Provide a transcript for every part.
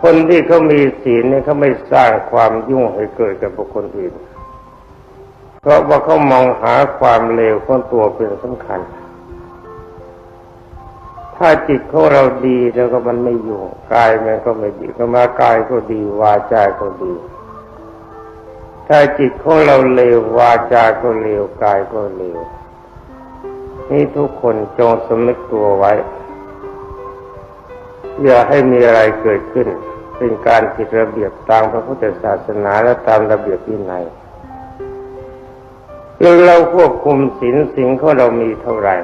คนที่เขามีศีลเนี่ยเขาไม่สร้างความยุ่งให้เกิดกับบุคคลอื่น เพราะว่าเขามองหาความเลวของตัวเป็นสำคัญ ถ้าจิตของเราดีแล้วก็มันไม่ยุ่งกายมันก็ไม่ดีก็มากายก็ดีวาจาก็ดี ถ้าจิตของเราเลววาจาก็เลวกายก็เลวนี่ทุกคนจงสำนึกตัวไว้ อย่าให้มีอะไรเกิดขึ้น เป็นการผิดระเบียบตามพระพุทธศาสนาและตามระเบียบวินัยคือเราควบคุมศีลสิ่งของเรามีเท่าไหร่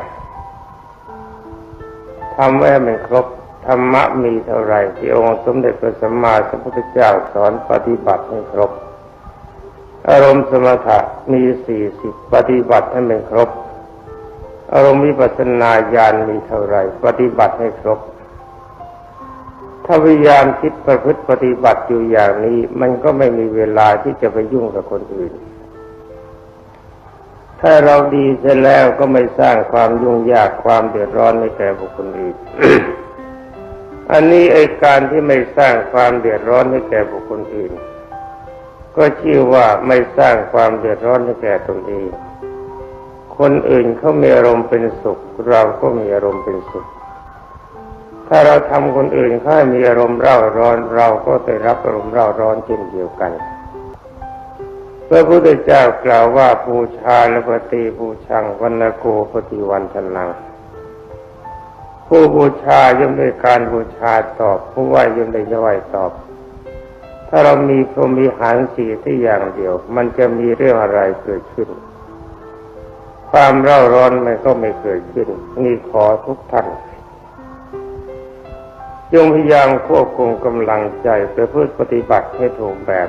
ทำไว้ให้มันครบธรรมะมีเท่าไหร่ที่องค์สมเด็จพระสัมมาสัมพุทธเจ้าสอนปฏิบัติให้ครบ อารมณ์สมถะมีสี่สิบปฏิบัติให้มันครบ อารมณ์วิปัสสนาญาณมีเท่าไหร่ ปฏิบัติให้ครบ ถ้าพยายามคิดประพฤติปฏิบัติอยู่อย่างนี้ มันก็ไม่มีเวลาที่จะไปยุ่งกับคนอื่น ถ้าเราดีเสร็จแล้วก็ไม่สร้างความยุ่งยากความเดือดร้อนให้แก่บุคคลอื่น อันนี้ไอการที่ไม่สร้างความเดือดร้อนให้แก่บุคคลอื่น ก็ชื่อว่าไม่สร้างความเดือดร้อนให้แก่ตนเอง คนอื่นเขามีอารมณ์เป็นสุข เราก็มีอารมณ์เป็นสุข ถ้าเราทำคนอื่นเขาให้มีอารมณ์เร่าร้อน เราก็ได้รับอารมณ์เร่าร้อนเช่นเดียวกันพระพุทธเจ้ากล่าวว่าบูชาและปฏิบูชังวันนโกปฏิวันทนัง ผู้บูชาย่อมได้การบูชาตอบ ผู้ไหวย่อมได้ไหวตอบ ถ้าเรามีพรมีหารสีที่อย่างเดียว มันจะมีเรื่องอะไรเกิดขึ้น ความเร่าร้อนมันก็ไม่เกิดขึ้นนี่ขอทุกท่าน จงพยายามควบคุมกำลังใจไปเพื่อปฏิบัติให้ถูกแบบ